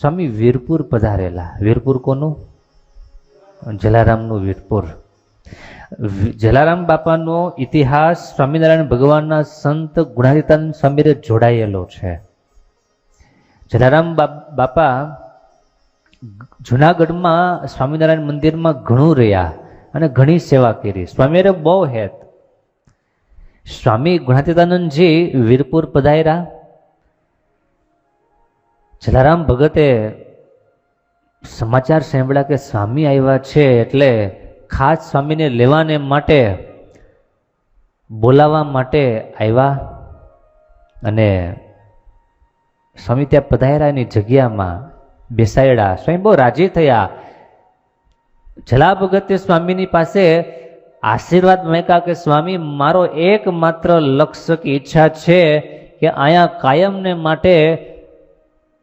સ્વામી વીરપુર પધારેલા. વીરપુર કોનું? જલારામનું વીરપુર. જલારામ બાપાનો ઇતિહાસ સ્વામિનારાયણ ભગવાનના સંત ગુણાતીતાનંદ સ્વામીને જોડાયેલો છે. જલારામ બાપા જુનાગઢમાં સ્વામિનારાયણ મંદિરમાં ઘણું રહ્યા અને ઘણી સેવા કરી. સ્વામીએ બહુ હેત. સ્વામી ગુણાતીતાનંદજી વીરપુર પધાર્યા. જલારામ ભગતે સમાચાર સાંભળ્યા કે સ્વામી આવ્યા છે એટલે ખાસ સ્વામીને લેવાને માટે બોલાવવા માટે આવ્યા અને સ્વામી ત્યાં પધાર્યાની જગ્યામાં બેસાડ્યા. સ્વામી બહુ રાજી થયા. જલા ભગતે સ્વામીની પાસે આશીર્વાદ મેકા કે, સ્વામી, મારો એકમાત્ર લક્ષ્ય કે ઈચ્છા છે કે અહીંયા કાયમને માટે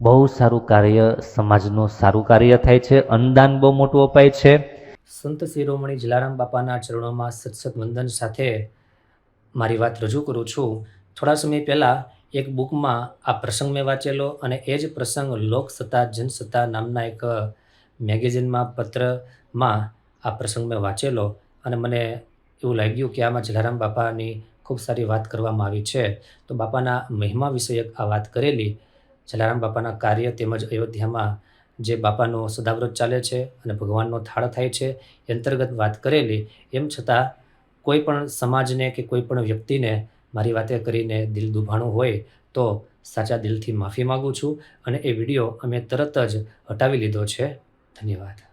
બહુ સારું કાર્ય સમાજનું સારું કાર્ય થાય છે. અન્નદાન બહુ મોટું અપાય છે. સંત શિરોમણી જલારામ બાપાના ચરણોમાં સત્સત વંદન સાથે મારી વાત રજૂ કરું છું. થોડા સમય પહેલાં એક બુકમાં આ પ્રસંગ મેં વાંચેલો અને એ જ પ્રસંગ લોકસત્તા જનસત્તા નામના એક મેગેઝિનમાં, પત્રમાં આ પ્રસંગ મેં વાંચેલો અને મને એવું લાગ્યું કે આમાં જલારામ બાપાની ખૂબ સારી વાત કરવામાં આવી છે. તો બાપાના મહિમા વિષયક આ વાત કરેલી જલારામ બાપાના કાર્ય તેમજ અયોધ્યામાં જે બાપાનો સદાવ્રત ચાલે છે અને ભગવાનનો થાળ થાય છે એ અંતર્ગત વાત કરેલી, એમ છતાં કોઈ પણ સમાજને કે કોઈ પણ વ્યક્તિને મારી વાતે કરીને દિલ દુભાણું હોય તો સાચા દિલથી માફી માગું છું અને એ વીડિયો અમે તરત જ હટાવી લીધો છે. ધન્યવાદ.